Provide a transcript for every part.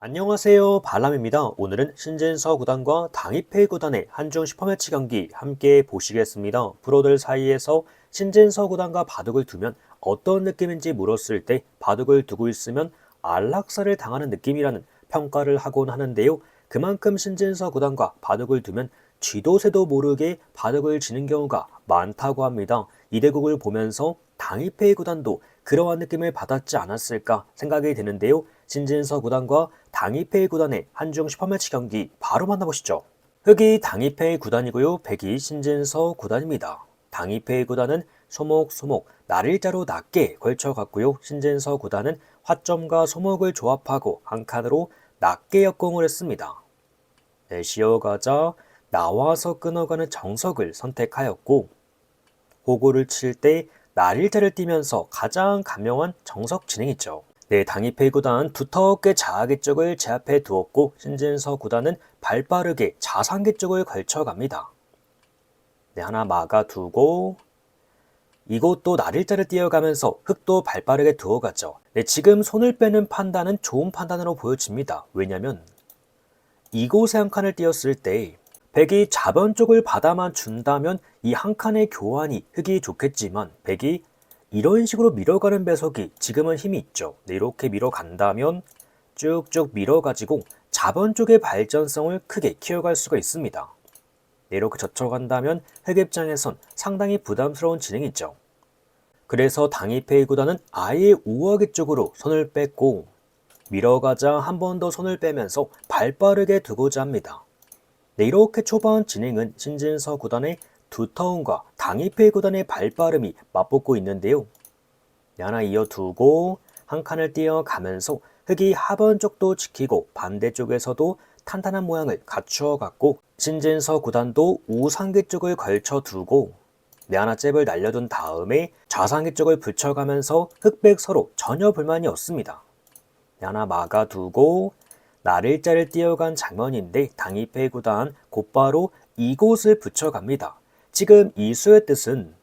안녕하세요. 발람입니다. 오늘은 신진서 구단과 당이페이 구단의 한중 슈퍼매치 경기 함께 보시겠습니다. 프로들 사이에서 신진서 구단과 바둑을 두면 어떤 느낌인지 물었을 때 바둑을 두고 있으면 안락사를 당하는 느낌이라는 평가를 하곤 하는데요. 그만큼 신진서 구단과 바둑을 두면 쥐도 새도 모르게 바둑을 지는 경우가 많다고 합니다. 이 대국을 보면서 당이페이 구단도 그러한 느낌을 받았지 않았을까 생각이 드는데요. 신진서 구단과 당이페이 구단의 한중 슈퍼매치 경기 바로 만나보시죠. 흑이 당이페이 구단이고요. 백이 신진서 구단입니다. 당이페이 구단은 소목 소목 날일자로 낮게 걸쳐갔고요. 신진서 구단은 화점과 소목을 조합하고 한 칸으로 낮게 역공을 했습니다. 네, 시어가자 나와서 끊어가는 정석을 선택하였고 호구를 칠 때 날일자를 띄면서 가장 간명한 정석 진행이죠. 네, 당이페이 구단 두텁게 자하기 쪽을 제압해 두었고 신진서 구단은 발빠르게 자상기 쪽을 걸쳐갑니다. 네, 하나 막아두고 이곳도 날일자를 띄어가면서 흙도 발빠르게 두어갔죠. 네, 지금 손을 빼는 판단은 좋은 판단으로 보여집니다. 왜냐면 이곳에 한 칸을 띄었을 때 백이 자변 쪽을 받아만 준다면 이 한 칸의 교환이 흙이 좋겠지만 백이 이런 식으로 밀어가는 배석이 지금은 힘이 있죠. 네, 이렇게 밀어간다면 쭉쭉 밀어가지고 자변 쪽의 발전성을 크게 키워갈 수가 있습니다. 네, 이렇게 젖혀간다면 흑 입장에선 상당히 부담스러운 진행이죠. 그래서 당이페이 구단은 아예 우아기 쪽으로 손을 뺐고 밀어가자 한 번 더 손을 빼면서 발빠르게 두고자 합니다. 네, 이렇게 초반 진행은 신진서 구단의 두터움과 당이페이 구단의 발빠름이 맞붙고 있는데요. 네, 하나 이어두고 한 칸을 띄어가면서 흑이 하번 쪽도 지키고 반대쪽에서도 탄탄한 모양을 갖추어 갔고 신진서 구단도 우상기 쪽을 걸쳐 두고 네 하나 잽을 날려둔 다음에 좌상기 쪽을 붙여가면서 흑백 서로 전혀 불만이 없습니다. 네 하나 막아두고 날일자를 띄어간 장면인데 당이페이 구단 곧바로 이곳을 붙여갑니다. 지금 이 수의 뜻은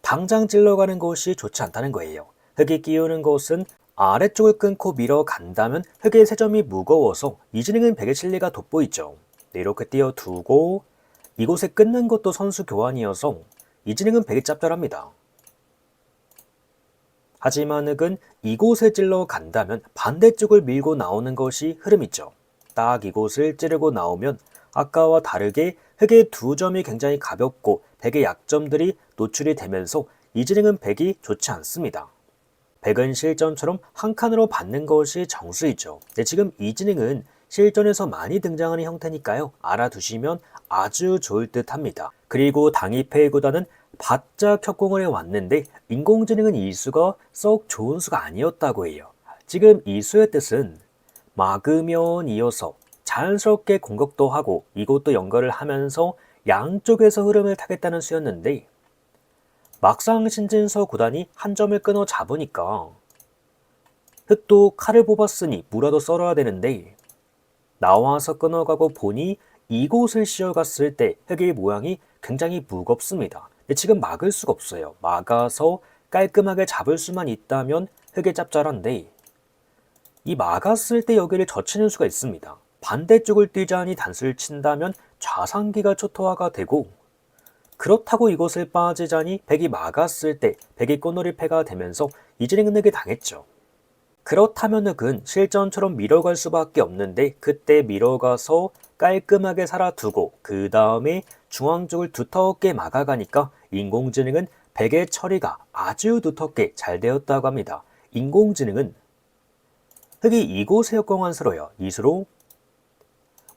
당장 찔러가는 것이 좋지 않다는 거예요. 흙이 끼우는 것은 아래쪽을 끊고 밀어 간다면 흙의 세점이 무거워서 이 진행은 백의 실리가 돋보이죠. 네, 이렇게 띄어두고 이곳에 끊는 것도 선수 교환이어서 이 진행은 백이 짭짤합니다. 하지만 흙은 이곳에 찔러 간다면 반대쪽을 밀고 나오는 것이 흐름이죠. 딱 이곳을 찌르고 나오면 아까와 다르게 흙의 두 점이 굉장히 가볍고 백의 약점들이 노출이 되면서 이 진행은 백이 좋지 않습니다. 백은 실전처럼 한 칸으로 받는 것이 정수이죠. 네, 지금 이 진행은 실전에서 많이 등장하는 형태니까요. 알아두시면 아주 좋을 듯 합니다. 그리고 당이페이 구단은 바짝 협공을 해왔는데 인공지능은 이 수가 썩 좋은 수가 아니었다고 해요. 지금 이 수의 뜻은 막으면 이어서 자연스럽게 공격도 하고 이것도 연결을 하면서 양쪽에서 흐름을 타겠다는 수였는데 막상 신진서 구단이 한 점을 끊어 잡으니까 흑도 칼을 뽑았으니 무라도 썰어야 되는데 나와서 끊어가고 보니 이곳을 씌어갔을 때 흑의 모양이 굉장히 무겁습니다. 근데 지금 막을 수가 없어요. 막아서 깔끔하게 잡을 수만 있다면 흑의 짭짤한데 이 막았을 때 여기를 젖히는 수가 있습니다. 반대쪽을 뛰자니 단수를 친다면 좌상기가 초토화가 되고 그렇다고 이곳을 빠지자니 백이 막았을 때 백이 꽃놀이패가 되면서 이진행은 흑에 당했죠. 그렇다면 흑은 실전처럼 밀어갈 수밖에 없는데 그때 밀어가서 깔끔하게 살아두고 그 다음에 중앙 쪽을 두텁게 막아가니까 인공지능은 백의 처리가 아주 두텁게 잘 되었다고 합니다. 인공지능은 흑이 이곳에 역공한 수로요. 이수로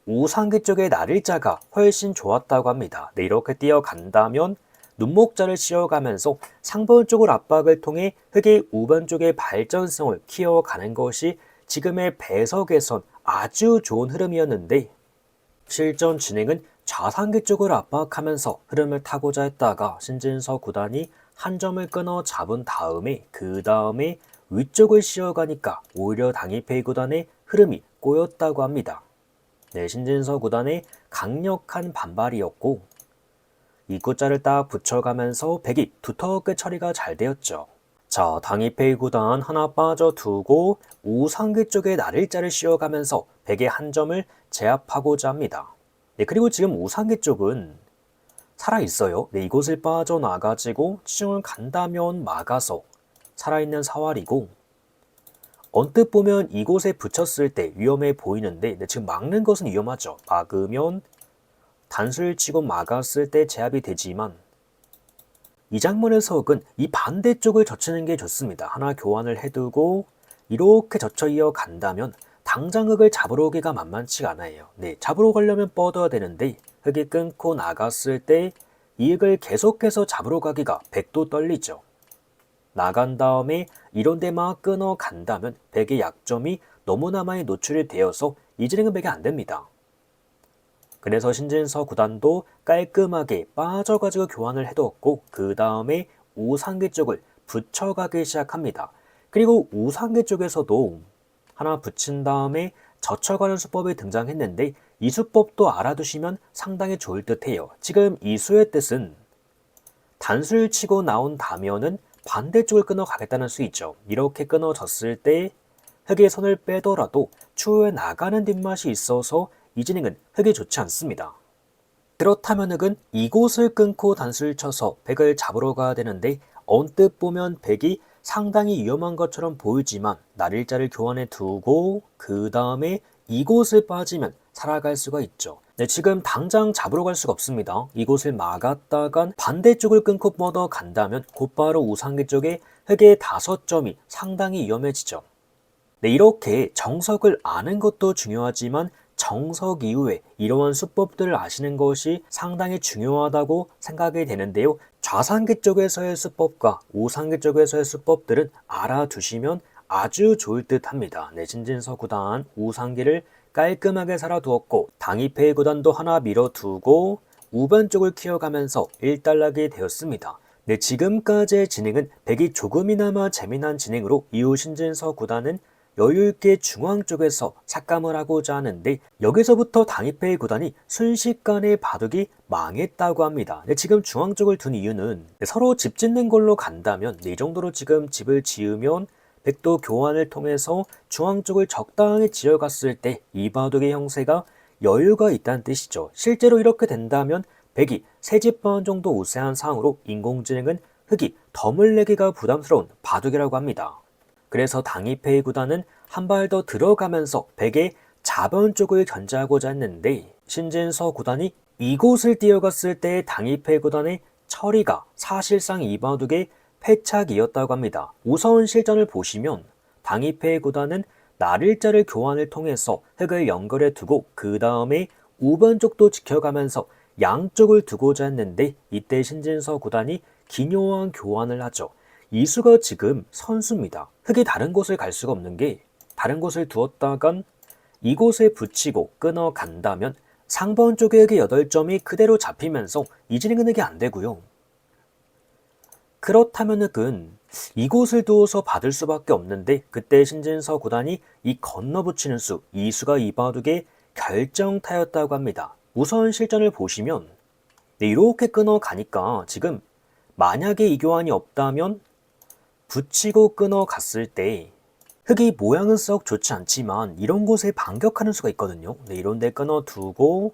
우상기 쪽의 날일자가 훨씬 좋았다고 합니다. 네, 이렇게 뛰어간다면 눈목자를 씌워가면서 상번 쪽을 압박을 통해 흑의 우변 쪽의 발전성을 키워가는 것이 지금의 배석에선 아주 좋은 흐름이었는데 실전 진행은 좌상기 쪽을 압박하면서 흐름을 타고자 했다가 신진서 구단이 한 점을 끊어 잡은 다음에 그 다음에 위쪽을 씌워가니까 오히려 당이페이 구단의 흐름이 꼬였다고 합니다. 네, 신진서 구단의 강력한 반발이었고 입구자를 딱 붙여가면서 백이 두텁게 처리가 잘 되었죠. 자, 당이페이 구단 하나 빠져두고 우상기 쪽에 날일자를 씌워가면서 백의 한 점을 제압하고자 합니다. 네, 그리고 지금 우상기 쪽은 살아있어요. 네, 이곳을 빠져나가지고 치중을 간다면 막아서 살아있는 사활이고 언뜻 보면 이곳에 붙였을 때 위험해 보이는데 네, 지금 막는 것은 위험하죠. 막으면 단수를 치고 막았을 때 제압이 되지만 이 장면에서 흑은 이 반대쪽을 젖히는 게 좋습니다. 하나 교환을 해두고 이렇게 젖혀 이어 간다면 당장 흑을 잡으러 오기가 만만치가 않아요. 네, 잡으러 가려면 뻗어야 되는데 흑이 끊고 나갔을 때이 흑을 계속해서 잡으러 가기가 백도 떨리죠. 나간 다음에 이런 데만 끊어 간다면 백의 약점이 너무나 많이 노출이 되어서 이 진행은 백이 안 됩니다. 그래서 신진서 구단도 깔끔하게 빠져가지고 교환을 해두었고 그 다음에 우상계 쪽을 붙여가기 시작합니다. 그리고 우상계 쪽에서도 하나 붙인 다음에 젖혀가는 수법이 등장했는데 이 수법도 알아두시면 상당히 좋을 듯해요. 지금 이 수의 뜻은 단수를 치고 나온다면은 반대쪽을 끊어 가겠다는 수이죠. 이렇게 끊어졌을 때 흑의 손을 빼더라도 추후에 나가는 뒷맛이 있어서 이 진행은 흑이 좋지 않습니다. 그렇다면 흑은 이곳을 끊고 단수를 쳐서 백을 잡으러 가야 되는데 언뜻 보면 백이 상당히 위험한 것처럼 보이지만 날일자를 교환해 두고 그 다음에 이곳을 빠지면 살아갈 수가 있죠. 네, 지금 당장 잡으러 갈 수가 없습니다. 이곳을 막았다간 반대쪽을 끊고 뻗어 간다면 곧바로 우상계 쪽에 흑의 다섯 점이 상당히 위험해지죠. 네, 이렇게 정석을 아는 것도 중요하지만 정석 이후에 이러한 수법들을 아시는 것이 상당히 중요하다고 생각이 되는데요. 좌상계 쪽에서의 수법과 우상계 쪽에서의 수법들은 알아두시면 아주 좋을 듯 합니다. 네, 진진서 구단 우상계를 깔끔하게 살아두었고 당이페이 구단도 하나 밀어두고 우변 쪽을 키워가면서 일단락이 되었습니다. 네, 지금까지의 진행은 백이 조금이나마 재미난 진행으로 이후 신진서 구단은 여유있게 중앙 쪽에서 삭감을 하고자 하는데 여기서부터 당이페이 구단이 순식간에 바둑이 망했다고 합니다. 네, 지금 중앙 쪽을 둔 이유는 네, 서로 집 짓는 걸로 간다면 네, 이 정도로 지금 집을 지으면 백도 교환을 통해서 중앙 쪽을 적당히 지어갔을 때 이 바둑의 형세가 여유가 있다는 뜻이죠. 실제로 이렇게 된다면 백이 세집반 정도 우세한 상으로 인공지능은 흑이 덤을 내기가 부담스러운 바둑이라고 합니다. 그래서 당이페이 구단은 한 발 더 들어가면서 백의 자변 쪽을 견제하고자 했는데 신진서 구단이 이곳을 뛰어갔을 때 당이페이 구단의 처리가 사실상 이 바둑의 패착이었다고 합니다. 우선 실전을 보시면 당이페이 구단은 날일자를 교환을 통해서 흑을 연결해 두고 그 다음에 우변 쪽도 지켜가면서 양쪽을 두고자 했는데 이때 신진서 구단이 기묘한 교환을 하죠. 이수가 지금 선수입니다. 흑이 다른 곳을 갈 수가 없는 게 다른 곳을 두었다간 이곳에 붙이고 끊어 간다면 상번 쪽의 흑의 8점이 그대로 잡히면서 이진행은 흑이 안 되고요. 그렇다면 흑은 이곳을 두어서 받을 수밖에 없는데 그때 신진서 구단이 이 건너붙이는 수, 이수가 이 바둑의 결정타였다고 합니다. 우선 실전을 보시면 네, 이렇게 끊어 가니까 지금 만약에 이 교환이 없다면 붙이고 끊어 갔을 때 흙이 모양은 썩 좋지 않지만 이런 곳에 반격하는 수가 있거든요. 네, 이런 데 끊어 두고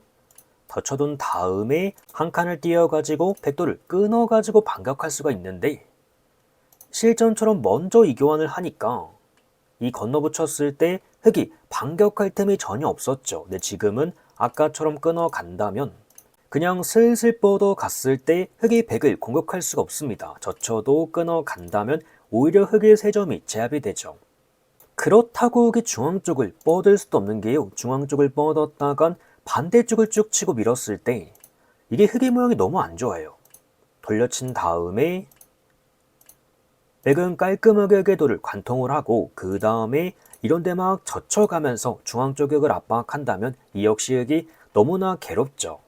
덧쳐둔 다음에 한 칸을 띄어가지고 백도를 끊어가지고 반격할 수가 있는데 실전처럼 먼저 이 교환을 하니까 이 건너붙였을 때 흑이 반격할 틈이 전혀 없었죠. 근데 지금은 아까처럼 끊어 간다면 그냥 슬슬 뻗어 갔을 때 흑이 백을 공격할 수가 없습니다. 젖혀도 끊어 간다면 오히려 흑의 세 점이 제압이 되죠. 그렇다고 흑이 중앙 쪽을 뻗을 수도 없는 게요. 중앙 쪽을 뻗었다간 반대쪽을 쭉 치고 밀었을 때 이게 흑의 모양이 너무 안 좋아요. 돌려친 다음에 백은 깔끔하게 궤도를 관통을 하고 그 다음에 이런 데 막 젖혀가면서 중앙 쪽 흑을 압박한다면 이 역시 흑이 너무나 괴롭죠.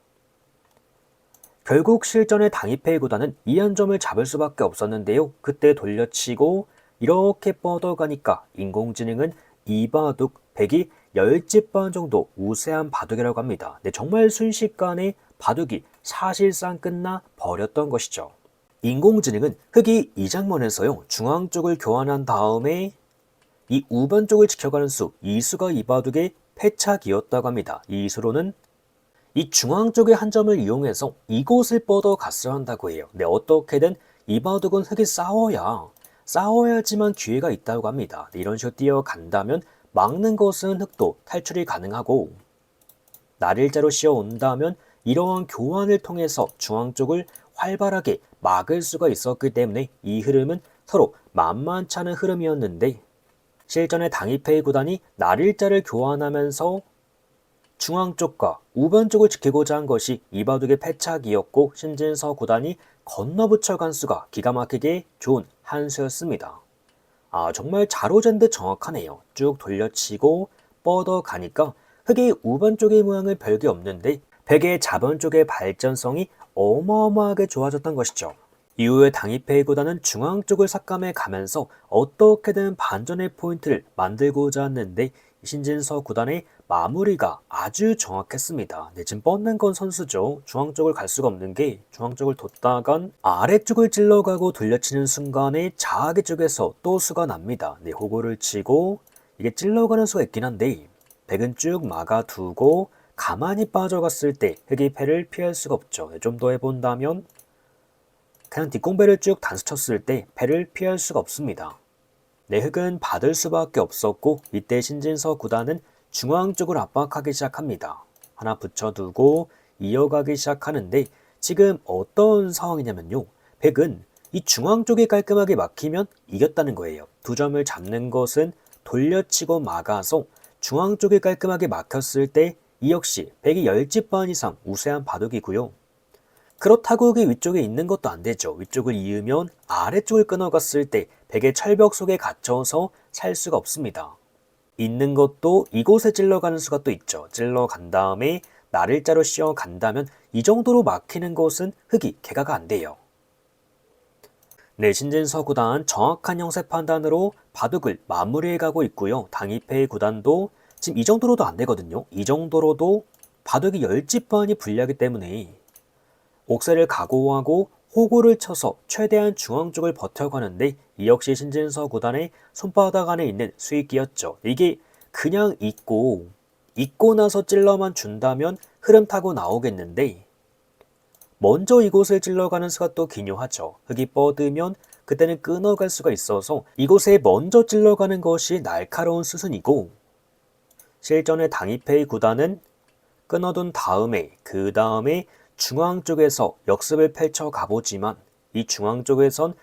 결국 실전의 당입회 구단은 이한 점을 잡을 수밖에 없었는데요. 그때 돌려치고 이렇게 뻗어가니까 인공지능은 이 바둑 100이 10집 정도 우세한 바둑이라고 합니다. 네, 정말 순식간에 바둑이 사실상 끝나 버렸던 것이죠. 인공지능은 흙이 이 장면에서요 중앙 쪽을 교환한 다음에 이 우변 쪽을 지켜가는 수 이 수가 이 바둑의 패착이었다고 합니다. 이 수로는 이 중앙 쪽의 한 점을 이용해서 이곳을 뻗어 갔어야 한다고 해요. 네, 어떻게든 이 바둑은 흙이 싸워야 싸워야지만 기회가 있다고 합니다. 네, 이런 식으로 뛰어간다면 막는 것은 흙도 탈출이 가능하고 날일자로 씌어 온다면 이러한 교환을 통해서 중앙 쪽을 활발하게 막을 수가 있었기 때문에 이 흐름은 서로 만만치 않은 흐름이었는데 실전의 당이페이 구단이 날일자를 교환하면서 중앙 쪽과 우변 쪽을 지키고자 한 것이 이바둑의 패착이었고 신진서 구단이 건너붙여 간 수가 기가 막히게 좋은 한 수였습니다. 아 정말 자로잰 듯 정확하네요. 쭉 돌려치고 뻗어 가니까 흙의 우변 쪽의 모양은 별게 없는데 백의 자변 쪽의 발전성이 어마어마하게 좋아졌던 것이죠. 이후에 당이페이 구단은 중앙 쪽을 삭감해 가면서 어떻게든 반전의 포인트를 만들고자 했는데 신진서 구단의 마무리가 아주 정확했습니다. 네, 지금 뻗는 건 선수죠. 중앙 쪽을 갈 수가 없는 게 중앙 쪽을 뒀다간 아래쪽을 찔러가고 돌려치는 순간에 자하기 쪽에서 또 수가 납니다. 네, 호구를 치고 이게 찔러가는 수가 있긴 한데 백은 쭉 막아두고 가만히 빠져갔을 때 흑이 패를 피할 수가 없죠. 네, 좀더 해본다면 그냥 뒷공배를 쭉 단수 쳤을 때 패를 피할 수가 없습니다. 내 흑은 받을 수밖에 없었고 이때 신진서 구단은 중앙 쪽을 압박하기 시작합니다. 하나 붙여두고 이어가기 시작하는데 지금 어떤 상황이냐면요. 백은 이 중앙 쪽이 깔끔하게 막히면 이겼다는 거예요. 두 점을 잡는 것은 돌려치고 막아서 중앙 쪽이 깔끔하게 막혔을 때 이 역시 백이 10집 반 이상 우세한 바둑이고요. 그렇다고 그 위쪽에 있는 것도 안 되죠. 위쪽을 이으면 아래쪽을 끊어갔을 때 백의 철벽 속에 갇혀서 살 수가 없습니다. 있는 것도 이곳에 찔러가는 수가 또 있죠. 찔러간 다음에 날일자로 씌어 간다면 이 정도로 막히는 곳은 흙이 개가가 안 돼요. 네, 신진서 구단 정확한 형세 판단으로 바둑을 마무리해 가고 있고요. 당이페이 구단도 지금 이 정도로도 안 되거든요. 이 정도로도 바둑이 열집반이 불리하기 때문에 옥새를 각오하고 호구를 쳐서 최대한 중앙 쪽을 버텨가는데 이 역시 신진서 구단의 손바닥 안에 있는 수익기였죠. 이게 그냥 있고 있고 나서 찔러만 준다면 흐름 타고 나오겠는데 먼저 이곳을 찔러가는 수가 또 기묘하죠. 흙이 뻗으면 그때는 끊어갈 수가 있어서 이곳에 먼저 찔러가는 것이 날카로운 수순이고 실전의 당이페이 구단은 끊어둔 다음에 그 다음에 중앙 쪽에서 역습을 펼쳐 가보지만 이 중앙 쪽에선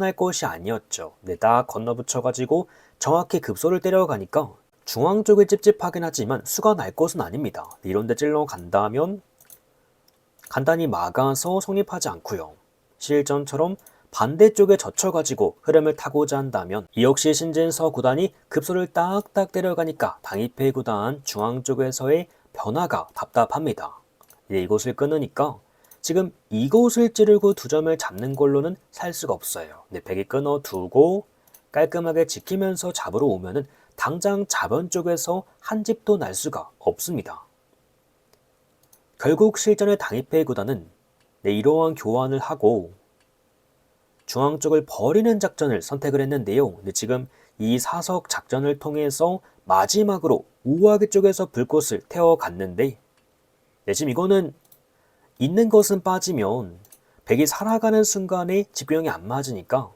날 것이 아니었죠. 네, 딱 건너붙여가지고 정확히 급소를 때려가니까 중앙 쪽에 찝찝하긴 하지만 수가 날 것은 아닙니다. 이런데 찔러 간다면 간단히 막아서 성립하지 않고요. 실전처럼 반대쪽에 젖혀가지고 흐름을 타고자 한다면 이 역시 신진서 구단이 급소를 딱딱 때려가니까 당이페 구단 중앙 쪽에서의 변화가 답답합니다. 이제 이곳을 끊으니까 지금 이곳을 찌르고 두 점을 잡는 걸로는 살 수가 없어요. 네, 백이 끊어두고 깔끔하게 지키면서 잡으러 오면은 당장 자변 쪽에서 한 집도 날 수가 없습니다. 결국 실전의 당이페 구단은 네, 이러한 교환을 하고 중앙 쪽을 버리는 작전을 선택을 했는데요. 근데 지금 이 사석 작전을 통해서 마지막으로 우아기 쪽에서 불꽃을 태워갔는데 네, 지금 이거는 있는 것은 빠지면 백이 살아가는 순간에 집균형이 안 맞으니까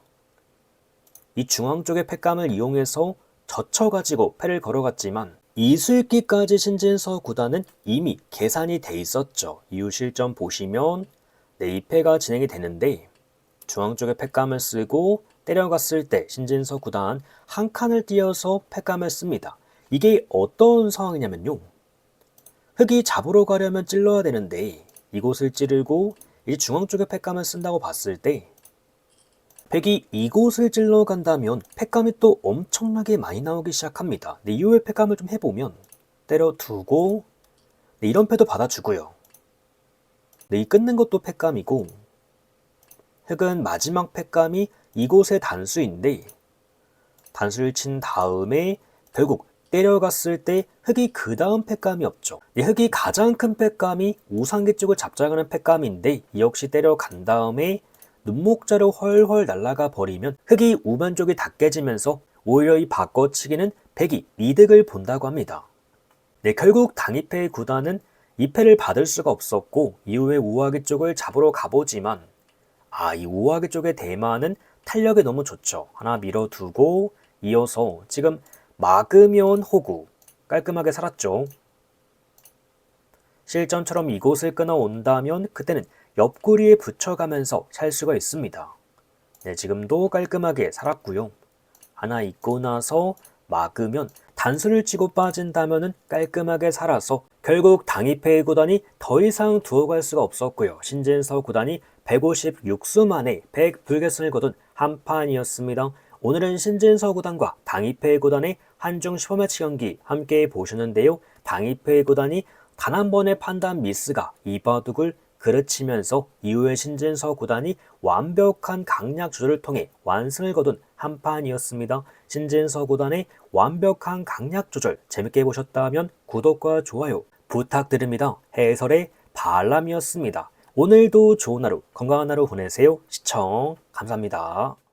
이 중앙 쪽의 패감을 이용해서 젖혀가지고 패를 걸어갔지만 이술기까지 신진서 구단은 이미 계산이 돼 있었죠. 이후 실전 보시면 네, 이 패가 진행이 되는데 중앙 쪽에 팩감을 쓰고 때려갔을 때 신진서 구단 한 칸을 띄어서 팩감을 씁니다. 이게 어떤 상황이냐면요. 흙이 잡으러 가려면 찔러야 되는데 이곳을 찌르고 이 중앙 쪽에 팩감을 쓴다고 봤을 때 백이 이곳을 찔러 간다면 팩감이 또 엄청나게 많이 나오기 시작합니다. 네, 이후에 팩감을 좀 해보면 때려두고 네, 이런 패도 받아주고요. 네, 이 끊는 것도 팩감이고 흙은 마지막 팩감이 이곳의 단수인데 단수를 친 다음에 결국 때려갔을 때 흙이 그 다음 팩감이 없죠. 이 흙이 가장 큰 팩감이 우상기 쪽을 잡자가는 팩감인데 이 역시 때려간 다음에 눈목자로 헐헐 날아가 버리면 흑이 우반 쪽이 다 깨지면서 오히려 이 바꿔치기는 백이 이득을 본다고 합니다. 네, 결국 당이페 구단은 2패를 받을 수가 없었고 이후에 우아기 쪽을 잡으러 가보지만 아, 이 우아기 쪽의 대마는 탄력이 너무 좋죠. 하나 밀어두고 이어서 지금 막으면 호구 깔끔하게 살았죠. 실전처럼 이곳을 끊어온다면 그때는 옆구리에 붙여가면서 살 수가 있습니다. 네, 지금도 깔끔하게 살았고요. 하나 있고 나서 막으면 단수를 치고 빠진다면은 깔끔하게 살아서 결국 당이페이 구단이 더 이상 두어 갈 수가 없었고요. 신진서 구단이 156수 만에 100불결승을 거둔 한 판이었습니다. 오늘은 신진서 구단과 당이페이 구단의 한중 슈퍼매치 경기 함께 보셨는데요. 당이페이 구단이 단 한 번의 판단 미스가 이바둑을 그르치면서 이후에 신진서 구단이 완벽한 강약 조절을 통해 완승을 거둔 한 판이었습니다. 신진서 구단의 완벽한 강약 조절 재밌게 보셨다면 구독과 좋아요 부탁드립니다. 해설의 발람이었습니다. 오늘도 좋은 하루, 건강한 하루 보내세요. 시청 감사합니다.